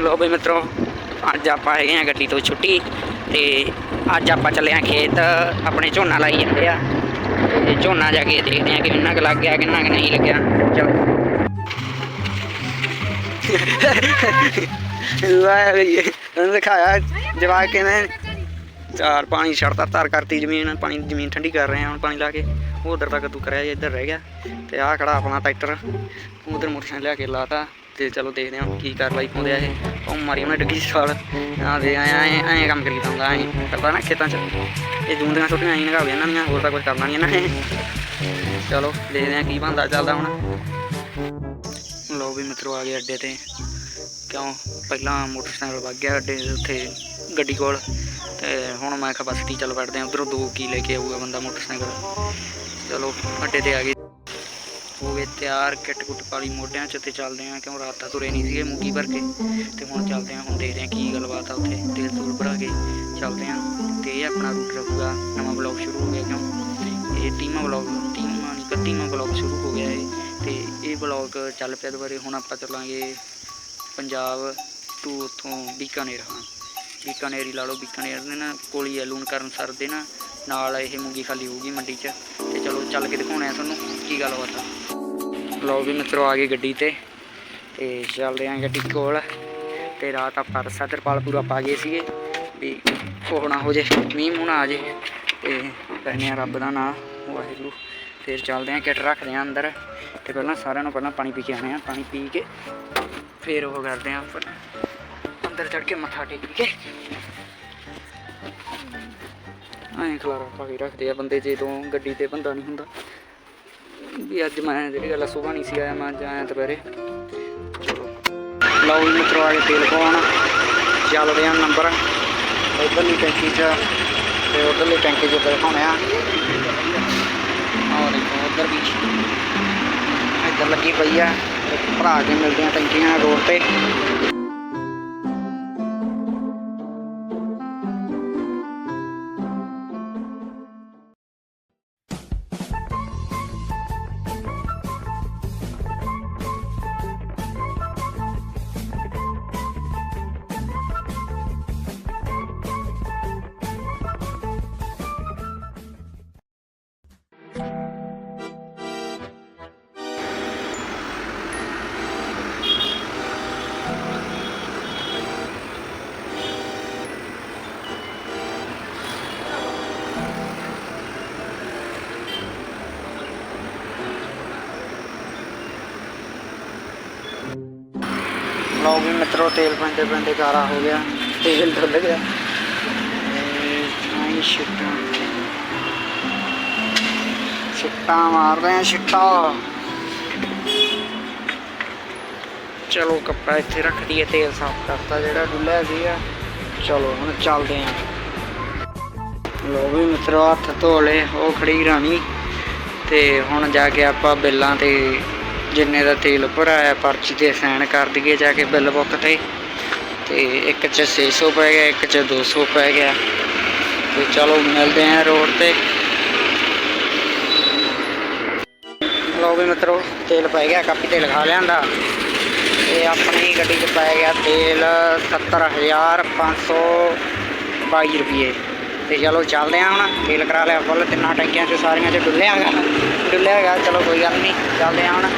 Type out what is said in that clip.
ਲੋ ਬਈ ਮਿੱਤਰੋ, ਅੱਜ ਆਪਾਂ ਹੈਗੇ ਆ ਗੱਡੀ ਤੋਂ ਛੁੱਟੀ ਤੇ ਅੱਜ ਆਪਾਂ ਚੱਲੇ ਆ ਖੇਤ, ਆਪਣੇ ਝੋਨਾ ਲਾਈ ਜਾਂਦੇ ਆ। ਤੇ ਝੋਨਾ ਜਾ ਕੇ ਦੇਖਦੇ ਆ ਕਿ ਕਿੰਨਾ ਕੁ ਲੱਗ ਗਿਆ, ਕਿੰਨਾ ਕੁ ਨਹੀਂ ਲੱਗਿਆ। ਚਲੋ। ਵਾਹ ਵੀ ਉਹਨੇ ਦਿਖਾਇਆ, ਜਵਾਕ ਕਿਵੇਂ? ਚਾਰ ਪਾਣੀ ਛੱਡਤਾ, ਧਰ ਕਰਤੀ ਜ਼ਮੀਨ, ਪਾਣੀ ਜ਼ਮੀਨ ਠੰਡੀ ਕਰ ਰਹੇ ਆ ਹੁਣ ਪਾਣੀ ਲਾ ਕੇ। ਉਹ ਉਧਰ ਤੱਕ ਤੂੰ ਕਰਿਆ ਜੇ ਇੱਧਰ ਰਹਿ ਗਿਆ। ਤੇ ਆਹ ਖੜਾ ਆਪਣਾ ਟਰੈਕਟਰ ਤੇ ਚਲੋ ਦੇਖਦੇ ਹਾਂ ਕੀ ਕਾਰਵਾਈ ਪਾਉਂਦੇ ਆ ਇਹ। ਉਹ ਮਾਰੀ ਉਹਨੇ ਡਿੱਗੀ ਸਾਲ। ਆ ਦੇ, ਐ ਐ ਐ ਕੰਮ ਕਰੀ ਜਾਂਦਾ, ਐ। ਕਰਦਾ ਨਾ ਖੇਤਾਂ 'ਚ। ਇਹ ਜੂੰਦੀਆਂ ਛੋਟੀਆਂ ਐਂ ਨਗਾਵੇ ਇਹਨਾਂ ਦੀਆਂ ਹੋਰ ਤਾਂ ਕੁਝ ਕਰਨਾ ਨਹੀਂ ਇਹਨਾਂ ਨੇ। ਚਲੋ, ਦੇਖਦੇ ਹਾਂ ਕੀ ਬੰਦਾ ਚੱਲਦਾ ਹੁਣ। ਲੋ ਵੀ ਮਿੱਤਰੋ ਆ ਗਏ ਅੱਡੇ ਤੇ। ਕਿਉਂ? ਪਹਿਲਾਂ ਮੋਟਰਸਾਈਕਲ ਵੱਗ ਗਿਆ ਅੱਡੇ ਉੱਥੇ ਗੱਡੀ ਕੋਲ। ਤੇ ਹੁਣ ਮੈਂ ਕਿਹਾ ਬਸ ਟੀ ਚੱਲ ਵੜਦੇ ਆ ਉਧਰੋਂ ਦੋ ਕੀ ਲੈ ਕੇ ਆਊਗਾ ਬੰਦਾ ਮੋਟਰਸਾਈਕਲ। ਚਲੋ, ਅੱਡੇ ਤੇ ਆ ਗਏ। ਹੋਵੇ, ਤਿਆਰ ਕਿੱਟ ਕੁੱਟ ਪਾਲੀ ਮੋਢਿਆਂ 'ਚ ਤੇ ਚੱਲਦੇ ਆ ਕਿਉਂ ਰਾਤ ਤਾਂ ਤੁਰੇ ਨਹੀਂ ਸੀਗੇ ਮੂੰਗੀ ਭਰ ਕੇ। ਤੇ ਹੁਣ ਚੱਲਦੇ ਆ ਹੁਣ ਦੇਖਦੇ ਆ ਕੀ ਗੱਲਬਾਤ ਆ ਉੱਥੇ ਤੇਲ ਤੂਲ ਭਰਾ ਕੇ ਚੱਲਦੇ ਆ ਤੇ ਇਹ ਆਪਣਾ ਰੂਟ ਰਹੂਗਾ, ਨਵਾਂ ਬਲੌਗ ਸ਼ੁਰੂ ਹੋ ਗਿਆ ਕਿਉਂ? ਇਹ ਤੀਮਾ ਬਲੌਗ ਤੀਮਾ ਨਹੀਂ ਕੱਤੀਮਾ ਬਲੌਗ ਸ਼ੁਰੂ ਹੋ ਗਿਆ ਇਹ। ਤੇ ਇਹ ਬਲੌਗ ਚੱਲ ਪਿਆ ਦੁਬਾਰੇ ਹੁਣ ਆਪਾਂ ਚੱਲਾਂਗੇ ਪੰਜਾਬ ਟੂ ਉੱਥੋਂ ਬੀਕਾਨੇਰ। ਹਾਂ ਬੀਕਾਨੇਰ ਲਾ ਲਓ, ਬੀਕਾਨੇਰ ਦੇ ਨਾ, ਕੋਲੀ ਹੈ ਕਰਨ ਸਰ ਦੇ ਨਾ, ਨਾਲ ਇਹ ਮੂੰਗੀ ਖਾਲੀ ਹੋਊਗੀ ਮੰਡੀ 'ਚ। ਤੇ ਚਲੋ ਚੱਲ ਕੇ ਦਿਖਾਉਣੇ ਆ ਤੁਹਾਨੂੰ ਕੀ ਗੱਲਬਾਤ ਆ। ਲਓ ਵੀ ਮਿੱਤਰੋ ਆ ਗਏ ਗੱਡੀ ਤੇ ਤੇ ਚੱਲਦੇ ਆਂ ਗੱਡੀ ਕੋਲ, ਤੇ ਰਾਤ ਆਪਾਂ ਰਸਾ ਤਰਪਾਲ ਪੂਰਾ ਪਾ ਗਏ ਸੀਗੇ, ਵੀ ਉਹ ਨਾ ਹੋ ਜੇ, ਮੀਂਹ ਮੂੰਹ ਨਾ ਆ ਜੇ, ਤੇ ਕਹਿੰਦੇ ਆ ਰੱਬ ਦਾ ਨਾਂ, ਵਾਹਿਗੁਰੂ। ਫਿਰ ਚੱਲਦੇ ਆਂ, ਕਿੱਟ ਰੱਖਦੇ ਆਂ ਅੰਦਰ, ਤੇ ਪਹਿਲਾਂ ਸਾਰਿਆਂ ਨੂੰ ਪਹਿਲਾਂ ਪਾਣੀ ਪੀ ਕੇ ਆਣੇ ਆ, ਪਾਣੀ ਪੀ ਕੇ ਫਿਰ ਉਹ ਕਰਦੇ ਆਂ ਉੱਪਰ ਅੰਦਰ ਚੜ ਕੇ ਮੱਥਾ ਟੇਕ ਕੇ ਐਂ ਖਲਾਰਾ ਪਾ ਕੇ ਰੱਖਦੇ ਆ ਬੰਦੇ, ਜੇ ਤੋਂ ਗੱਡੀ ਤੇ ਬੰਦਾ ਨਹੀਂ ਹੁੰਦਾ। ਵੀ ਅੱਜ ਮੈਂ ਜਿਹੜੀ ਗੱਲ ਸੁਬਾਹ ਨਹੀਂ ਸੀ ਆਇਆ, ਮੈਂ ਅੱਜ ਆਇਆ ਦੁਪਹਿਰੇ। ਲਓ ਵੀ ਮਿੱਤਰੋ, ਆ ਕੇ ਤੇਲ ਪਾਉਣ ਚੱਲਦੇ ਆ ਨੰਬਰ। ਇਧਰਲੀ ਟੈਂਕੀ 'ਚ ਤੇ ਉਧਰਲੀ ਟੈਂਕੀ 'ਚ ਦਿਖਾਉਣੇ ਆ। ਆਹ ਉਧਰ ਵੀ ਇੱਧਰ ਲੱਗੀ ਪਈ ਆ। ਭਰਾ ਕੇ ਮਿਲਦੇ ਆ ਟੈਂਕੀਆਂ ਰੋਡ ਤੇ। ਲਓ ਵੀ ਮਿੱਤਰੋ, ਤੇਲ ਪੈਂਦੇ ਪੈਂਦੇ ਕਾਰਾ ਹੋ ਗਿਆ, ਤੇਲ ਡੁੱਲ ਗਿਆ। ਆਈ ਛਿੱਟਾਂ ਛਿੱਟਾਂ ਮਾਰਦੇ ਆ, ਛਿੱਟਾਂ। ਚਲੋ ਕੱਪੜਾ ਇੱਥੇ ਰੱਖ ਦਈਏ, ਤੇਲ ਸਾਫ਼ ਕਰਤਾ, ਜਿਹੜਾ ਡੁੱਲਿਆ ਸੀਗਾ ਚਲੋ, ਹੁਣ ਚੱਲਦੇ ਆ। ਲੋ ਵੀ ਮਿੱਤਰੋ, ਹੱਥ ਧੋ ਲਏ, ਉਹ ਖੜੀ ਰਾਣੀ। ਤੇ ਹੁਣ ਜਾ ਕੇ ਆਪਾਂ ਬਿੱਲਾਂ ਤੇ ਜਿੰਨੇ ਦਾ ਤੇਲ ਭਰਾਇਆ ਪਰਚੀ ਤੇ ਸਾਈਨ ਕਰ ਦਈਏ ਜਾ ਕੇ ਬਿੱਲ ਬੁੱਕ ਤੇ। ਤੇ ਇੱਕ ਚ 600 ਪੈ ਗਿਆ, ਇੱਕ ਚ 200 ਪੈ ਗਿਆ। ਤੇ ਚਲੋ, ਮਿਲਦੇ ਆਂ ਰੋਡ ਤੇ। ਲਓ ਵੀ ਮਿੱਤਰੋ, ਤੇਲ ਪੈ ਗਿਆ ਕਾਫੀ ਤੇਲ ਖਾ ਲਿਆਂਦਾ। ਤੇ ਆਪਣੀ ਗੱਡੀ 'ਚ ਪੈ ਗਿਆ ਤੇਲ 70522 ਰੁਪਏ। ਤੇ ਚਲੋ, ਚੱਲਦੇ ਆ ਹੁਣ। ਤੇਲ ਕਰਾ ਲਿਆ ਫੁੱਲ, ਤਿੰਨਾਂ ਟੈਂਕੀਆਂ 'ਚ ਸਾਰੀਆਂ 'ਚ ਡੁੱਲਿਆ ਹੈਗਾ ਡੁੱਲਿਆ ਹੈਗਾ ਚਲੋ ਕੋਈ ਗੱਲ ਨਹੀਂ, ਚੱਲਦੇ ਆਂ ਹੁਣ।